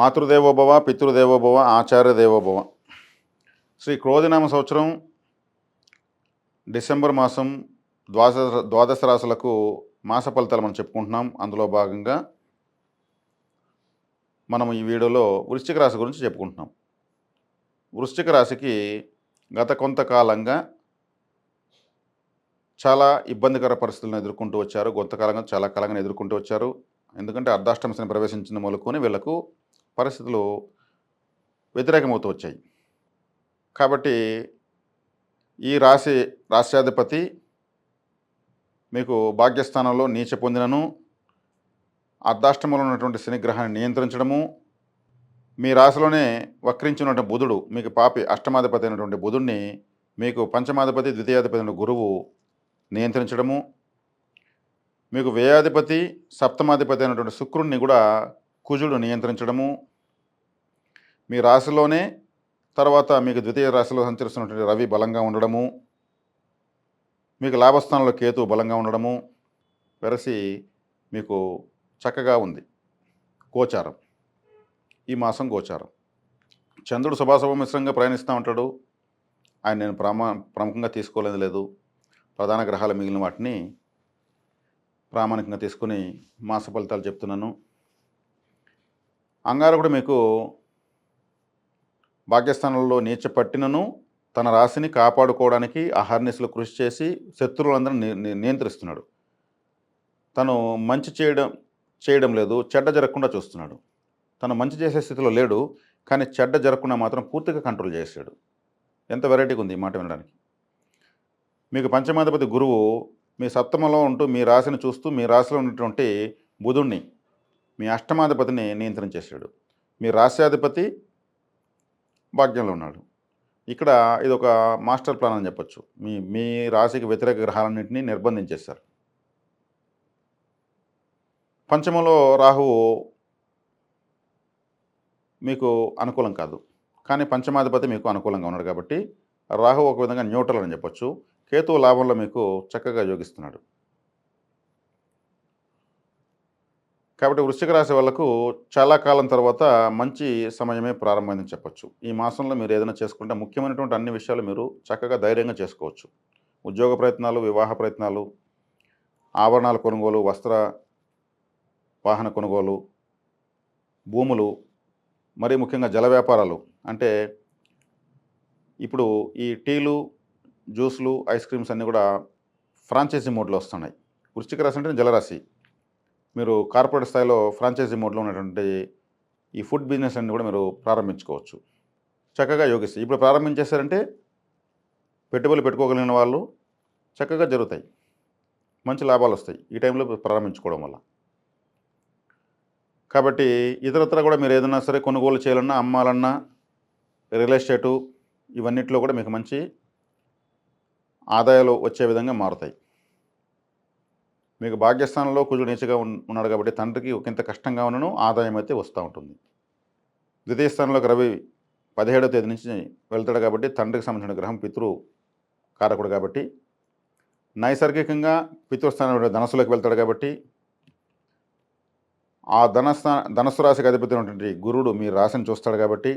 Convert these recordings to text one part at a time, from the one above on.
మాతృదేవోభవ పితృదేవోభవ ఆచార్య దేవోభవ శ్రీ క్రోధినామ సంవత్సరం డిసెంబర్ మాసం ద్వాదశ ద్వాదశ రాశులకు మాస ఫలితాలు మనం చెప్పుకుంటున్నాం. అందులో భాగంగా మనం ఈ వీడియోలో వృశ్చిక రాశి గురించి చెప్పుకుంటున్నాం. వృశ్చిక రాశికి గత కొంతకాలంగా చాలా ఇబ్బందికర పరిస్థితులను ఎదుర్కొంటూ వచ్చారు. కొంతకాలంగా చాలా కాలంగా ఎదుర్కొంటూ వచ్చారు. ఎందుకంటే అర్ధాష్టమ శని ప్రవేశించిన మొలుకొని వీళ్ళకు పరిస్థితులు వ్యతిరేకమవుతూ వచ్చాయి. కాబట్టి ఈ రాశి రాష్ట్రాధిపతి మీకు భాగ్యస్థానంలో నీచ పొందినను అర్ధాష్టమంలో ఉన్నటువంటి శనిగ్రహాన్ని నియంత్రించడము మీ రాశిలోనే వక్రించినటువంటి బుధుడు మీకు పాపి అష్టమాధిపతి అయినటువంటి బుధుడిని మీకు పంచమాధిపతి ద్వితీయాధిపతి అయిన గురువు నియంత్రించడము మీకు వ్యయాధిపతి సప్తమాధిపతి అయినటువంటి శుక్రుడిని కూడా కుజుడు నియంత్రించడము మీ రాశిలోనే తర్వాత మీకు ద్వితీయ రాశిలో సంచరిస్తున్నటువంటి రవి బలంగా ఉండడము మీకు లాభస్థానంలో కేతు బలంగా ఉండడము వెరసి మీకు చక్కగా ఉంది. గోచారం. ఈ మాసం గోచారం. చంద్రుడు సభాసభ మిశ్రంగా ప్రయాణిస్తూ ఉంటాడు. ఆయన నేను ప్రామా ప్రముఖంగా తీసుకోలేదు లేదు. ప్రధాన గ్రహాల మిగిలిన వాటిని ప్రామాణికంగా తీసుకుని మాస ఫలితాలు చెప్తున్నాను. అంగారకుడు మీకు పాకిస్తాన్లలో నీచ పట్టినను తన రాశిని కాపాడుకోవడానికి అహర్నిశలు కృషి చేసి శత్రువులందరిని నియంత్రిస్తున్నాడు. తను మంచి చేయడం చేయడం లేదు చెడ్డ జరగకుండా చూస్తున్నాడు. తను మంచి చేసే స్థితిలో లేడు కానీ చెడ్డ జరగకుండా మాత్రం పూర్తిగా కంట్రోల్ చేశాడు. ఎంత వెరైటీగా ఉంది ఈ మాట వినడానికి. మీకు పంచమాధిపతి గురువు మీ సప్తమలో ఉంటూ మీ రాశిని చూస్తూ మీ రాశిలో ఉన్నటువంటి బుధుణ్ణి మీ అష్టమాధిపతిని నియంత్రణ చేశాడు. మీ రాశ్యాధిపతి భాగ్యంలో ఉన్నాడు. ఇక్కడ ఇది ఒక మాస్టర్ ప్లాన్ అని చెప్పొచ్చు. మీ మీ రాశికి వ్యతిరేక గ్రహాలన్నింటినీ నిర్బంధించేశారు. పంచమంలో రాహువు మీకు అనుకూలం కాదు. కానీ పంచమాధిపతి మీకు అనుకూలంగా ఉన్నాడు కాబట్టి రాహు ఒక విధంగా న్యూట్రల్ అని చెప్పొచ్చు. కేతువు లాభంలో మీకు చక్కగా యోగిస్తున్నాడు. కాబట్టి వృశ్చిక రాశి వాళ్ళకు చాలా కాలం తర్వాత మంచి సమయమే ప్రారంభమైందని చెప్పొచ్చు. ఈ మాసంలో మీరు ఏదైనా చేసుకుంటే ముఖ్యమైనటువంటి అన్ని విషయాలు మీరు చక్కగా ధైర్యంగా చేసుకోవచ్చు. ఉద్యోగ ప్రయత్నాలు వివాహ ప్రయత్నాలు ఆభరణాల కొనుగోలు వస్త్ర వాహన కొనుగోలు భూములు మరి ముఖ్యంగా జల వ్యాపారాలు. అంటే ఇప్పుడు ఈ టీలు జ్యూస్లు ఐస్ క్రీమ్స్ అన్నీ కూడా ఫ్రాంచైజీ మోడ్లో వస్తున్నాయి. వృశ్చిక రాశి అంటే జలరాశి. మీరు కార్పొరేట్ స్థాయిలో ఫ్రాంచైజీ మోడ్లో ఉన్నటువంటి ఈ ఫుడ్ బిజినెస్ అన్ని కూడా మీరు ప్రారంభించుకోవచ్చు. చక్కగా యోగిస్తాయి ఇప్పుడు ప్రారంభించేశారంటే పెట్టుబడులు పెట్టుకోగలిగిన వాళ్ళు చక్కగా జరుగుతాయి. మంచి లాభాలు వస్తాయి ఈ టైంలో ప్రారంభించుకోవడం వల్ల. కాబట్టి ఇతరత్ర కూడా మీరు ఏదైనా సరే కొనుగోలు చేయాలన్నా అమ్మాలన్నా రియల్ ఎస్టేటు ఇవన్నిట్లో కూడా మీకు మంచి ఆదాయాలు వచ్చే విధంగా మారుతాయి. మీకు భాగ్యస్థానంలో కుజుడు నీచగా ఉన్నాడు కాబట్టి తండ్రికి ఒకంత కష్టంగా ఉన్నను ఆదాయం అయితే వస్తూ ఉంటుంది. ద్వితీయ స్థానంలోకి రవి పదిహేడో తేదీ నుంచి వెళ్తాడు కాబట్టి తండ్రికి సంబంధించిన గ్రహం పితృ కారకుడు కాబట్టి. నైసర్గికంగా పితృస్థానంలో ధనస్సులోకి వెళ్తాడు కాబట్టి ఆ ధనస్థా ధనస్సు రాశికి అధిపతి ఉన్నటువంటి గురుడు మీ రాశిని చూస్తాడు కాబట్టి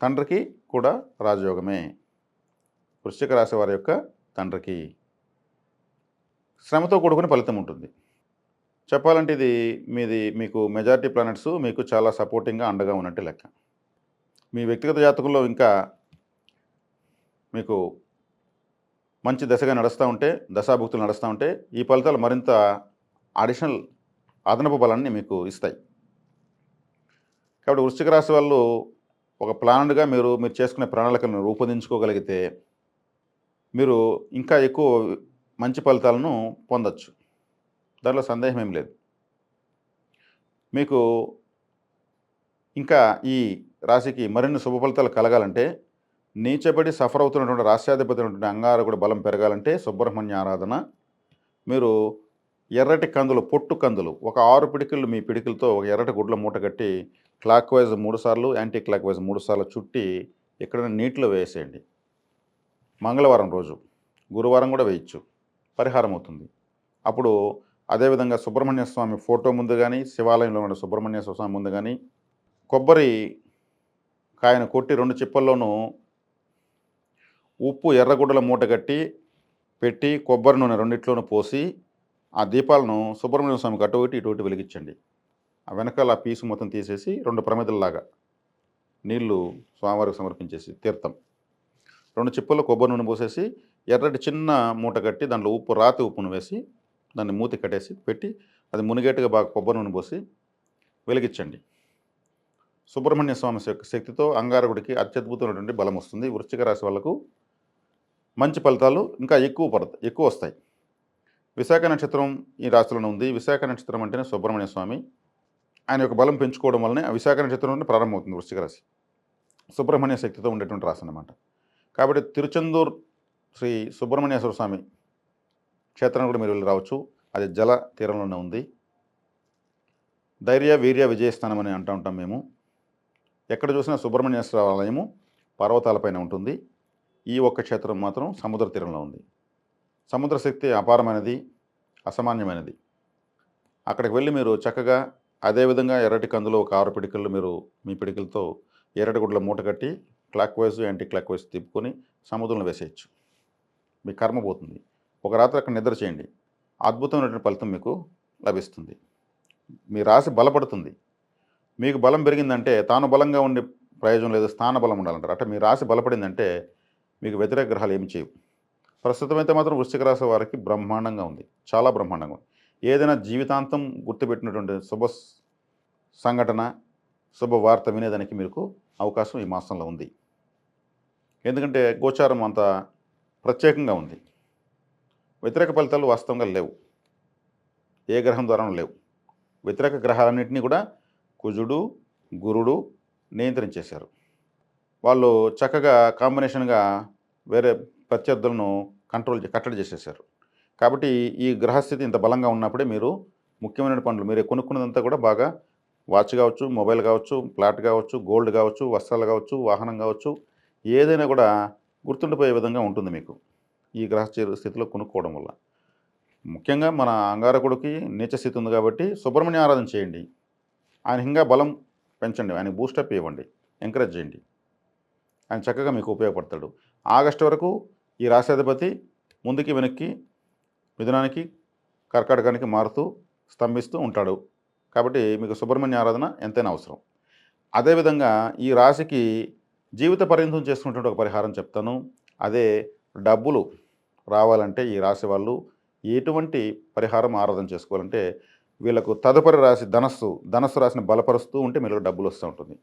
తండ్రికి కూడా రాజయోగమే. వృశ్చిక రాశి వారి యొక్క తండ్రికి. శ్రమతో కూడుకుని ఫలితం ఉంటుంది. చెప్పాలంటే ఇది మీది మీకు మెజారిటీ ప్లానెట్స్ మీకు చాలా సపోర్టింగ్గా అండగా ఉన్నట్టు లెక్క. మీ వ్యక్తిగత జాతకంలో ఇంకా మీకు మంచి దశగా నడుస్తూ ఉంటే దశాభుక్తులు నడుస్తూ ఉంటే ఈ ఫలితాలు మరింత అడిషనల్ అదనపు బలాన్ని మీకు ఇస్తాయి. కాబట్టి వృశ్చిక రాశి వాళ్ళు ఒక ప్లాన్డ్గా మీరు మీరు చేసుకునే ప్రణాళికలను రూపొందించుకోగలిగితే మీరు ఇంకా ఎక్కువ మంచి ఫలితాలను పొందొచ్చు. దాంట్లో సందేహం ఏం లేదు. మీకు ఇంకా ఈ రాశికి మరిన్ని శుభ ఫలితాలు కలగాలంటే నీచబడి సఫర్ అవుతున్నటువంటి రాష్ట్రాధిపతి అయినటువంటి అంగారకుడు బలం పెరగాలంటే సుబ్రహ్మణ్య ఆరాధన. మీరు ఎర్రటి కందులు పొట్టు కందులు ఒక ఆరు పిడికిళ్ళు మీ పిడికిలతో ఒక ఎర్రటి గుడ్ల మూట కట్టి క్లాక్ వైజ్ మూడుసార్లు యాంటీ క్లాక్ వైజ్ మూడు సార్లు చుట్టి ఎక్కడైనా నీటిలో వేసేయండి. మంగళవారం రోజు. గురువారం కూడా వేయచ్చు. పరిహారం అవుతుంది అప్పుడు అదేవిధంగా సుబ్రహ్మణ్య స్వామి ఫోటో ముందు కానీ శివాలయంలో ఉన్న సుబ్రహ్మణ్య స్వామి ముందు కానీ కొబ్బరి కాయను కొట్టి రెండు చిప్పల్లోనూ ఉప్పు ఎర్రగుడ్డల మూట కట్టి పెట్టి కొబ్బరి నూనె రెండిట్లోనూ పోసి ఆ దీపాలను సుబ్రహ్మణ్య స్వామికి అటు ఇటువంటి ఇటు వెలిగించండి. ఆ వెనకాల ఆ పీసు మొత్తం తీసేసి రెండు ప్రమిదల్లాగా నీళ్ళు స్వామివారికి సమర్పించేసి తీర్థం. రెండు చిప్పల్లో కొబ్బరి నూనె పోసేసి ఎర్రటి చిన్న మూట కట్టి దాంట్లో ఉప్పు రాతి ఉప్పును వేసి దాన్ని మూతి కట్టేసి పెట్టి అది మునిగేట్టుగా బాగా కొబ్బరి నూనె పోసి వెలిగించండి. సుబ్రహ్మణ్య స్వామి యొక్క శక్తితో అంగారకుడికి అత్యద్భుతమైనటువంటి బలం వస్తుంది. వృశ్చిక రాశి వాళ్ళకు మంచి ఫలితాలు ఇంకా ఎక్కువ పడతాయి ఎక్కువ వస్తాయి. విశాఖ నక్షత్రం ఈ రాశిలోనే ఉంది. విశాఖ నక్షత్రం అంటేనే సుబ్రహ్మణ్య స్వామి. ఆయన యొక్క బలం పెంచుకోవడం వల్లనే ఆ విశాఖ నక్షత్రం నుండి ప్రారంభమవుతుంది వృశ్చిక రాశి. సుబ్రహ్మణ్య శక్తితో ఉండేటువంటి రాశి అనమాట కాబట్టి తిరుచెందూర్ శ్రీ సుబ్రహ్మణ్యేశ్వర స్వామి క్షేత్రం కూడా మీరు వెళ్ళి రావచ్చు. అది జల తీరంలోనే ఉంది. ధైర్య వీర్య విజయస్థానం అని అంటూ ఉంటాం మేము. ఎక్కడ చూసినా సుబ్రహ్మణ్యేశ్వర ఆలయము పర్వతాలపైన ఉంటుంది. ఈ ఒక్క క్షేత్రం మాత్రం సముద్ర తీరంలో ఉంది. సముద్ర శక్తి అపారమైనది అసామాన్యమైనది. అక్కడికి వెళ్ళి మీరు చక్కగా అదేవిధంగా ఎర్రటి కందులో ఒక ఆరు పిడికలు మీరు మీ పిడికలతో ఎర్రటి గుడ్ల మూట కట్టి clockwise anti clock wise తిప్పుకొని సముద్రంలో వేసేయచ్చు. మీ కర్మ పోతుంది. ఒక రాత్రి అక్కడ నిద్ర చేయండి. అద్భుతమైనటువంటి ఫలితం మీకు లభిస్తుంది. మీ రాశి బలపడుతుంది. మీకు బలం పెరిగిందంటే తాను బలంగా ఉండే ప్రయోజనం లేదు స్థాన బలం ఉండాలంటారు. అంటే మీ రాశి బలపడిందంటే మీకు వ్యతిరేక గ్రహాలు ఏమి చేయవు. ప్రస్తుతం అయితే మాత్రం వృశ్చిక రాశి వారికి బ్రహ్మాండంగా ఉంది. చాలా బ్రహ్మాండంగా ఉంది. ఏదైనా జీవితాంతం గుర్తుపెట్టినటువంటి శుభ సంఘటన శుభవార్త వినేదానికి మీకు అవకాశం ఈ మాసంలో ఉంది. ఎందుకంటే గోచారం అంతా ప్రత్యేకంగా ఉంది. వ్యతిరేక ఫలితాలు వాస్తవంగా లేవు. ఏ గ్రహం ద్వారా లేవు. వ్యతిరేక గ్రహాలన్నింటినీ కూడా కుజుడు గురుడు నియంత్రించేశారు. వాళ్ళు చక్కగా కాంబినేషన్గా వేరే ప్రత్యర్థులను కంట్రోల్ కట్టడి చేసేసారు కాబట్టి ఈ గ్రహస్థితి ఇంత బలంగా ఉన్నప్పుడే మీరు ముఖ్యమైన పనులు మీరు కొనుక్కున్నదంతా కూడా బాగా వాచ్ కావచ్చు మొబైల్ కావచ్చు ప్లాట్ కావచ్చు గోల్డ్ కావచ్చు వస్త్రాలు కావచ్చు వాహనం కావచ్చు ఏదైనా కూడా గుర్తుండిపోయే విధంగా ఉంటుంది మీకు ఈ గ్రహ స్థితిలో కొనుక్కోవడం వల్ల. ముఖ్యంగా మన అంగారకుడికి నీచ స్థితి ఉంది కాబట్టి సుబ్రహ్మణ్య ఆరాధన చేయండి. ఆయన ఇంకా బలం పెంచండి ఆయన బూస్టప్ ఇవ్వండి ఎంకరేజ్ చేయండి. ఆయన చక్కగా మీకు ఉపయోగపడతాడు. ఆగస్టు వరకు ఈ రాష్ట్రాధిపతి ముందుకి వెనక్కి మిథునానికి కర్కాటకానికి మారుతూ స్తంభిస్తూ ఉంటాడు. కాబట్టి మీకు సుబ్రహ్మణ్య ఆరాధన ఎంతైనా అవసరం. అదేవిధంగా ఈ రాశికి జీవిత పర్యంతం చేసుకున్నటువంటి ఒక పరిహారం చెప్తాను. అదే డబ్బులు రావాలంటే ఈ రాశి వాళ్ళు ఎటువంటి పరిహారం ఆరాధన చేసుకోవాలంటే వీళ్ళకు తదుపరి రాశి ధనస్సు. ధనస్సు రాశిని బలపరుస్తూ ఉంటే మీకు డబ్బులు వస్తూ ఉంటుంది.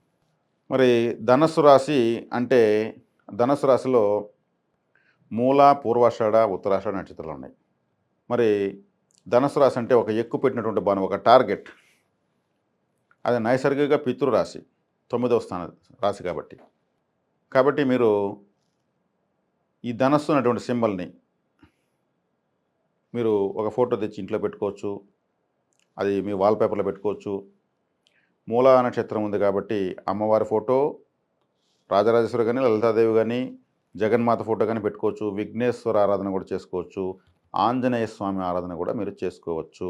మరి ధనస్సు రాశి అంటే ధనస్సు రాశిలో మూల పూర్వాషాఢ ఉత్తరాషాఢ నక్షత్రాలు ఉన్నాయి. మరి ధనస్సు రాశి అంటే ఒక ఎక్కువ పెట్టినటువంటి బాణం ఒక టార్గెట్. అది నైసర్గిక పితృ రాశి తొమ్మిదవ స్థాన రాశి కాబట్టి. కాబట్టి మీరు ఈ ధనస్సు అనేటువంటి సింబల్ని మీరు ఒక ఫోటో తెచ్చి ఇంట్లో పెట్టుకోవచ్చు అది మీ వాల్పేపర్లో పెట్టుకోవచ్చు. మూలా నక్షత్రం ఉంది కాబట్టి అమ్మవారి ఫోటో రాజరాజేశ్వరి కానీ లలితాదేవి కానీ జగన్మాత ఫోటో కానీ పెట్టుకోవచ్చు. విఘ్నేశ్వర ఆరాధన కూడా చేసుకోవచ్చు. ఆంజనేయ స్వామి ఆరాధన కూడా మీరు చేసుకోవచ్చు.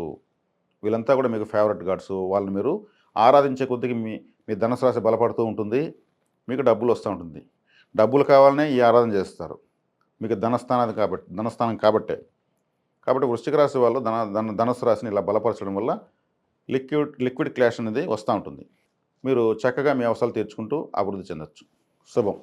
వీళ్ళంతా కూడా మీకు ఫేవరెట్ గాడ్స్ వాళ్ళని మీరు ఆరాధించే కొద్దికి మీ మీ ధనసు రాశి బలపడుతూ ఉంటుంది. మీకు డబ్బులు వస్తూ ఉంటుంది. డబ్బులు కావాలనే ఈ ఆరాధన చేస్తారు. మీకు ధనస్థానం కాబట్టి ధనస్థానం కాబట్టే. కాబట్టి వృశ్చిక రాశి వాళ్ళు ధన ధన ధనుసు రాశిని ఇలా బలపరచడం వల్ల లిక్విడ్ లిక్విడ్ క్లాష్ అనేది వస్తూ ఉంటుంది. మీరు చక్కగా మీ అవసరాలు తీర్చుకుంటూ అభివృద్ధి చెందొచ్చు. శుభం.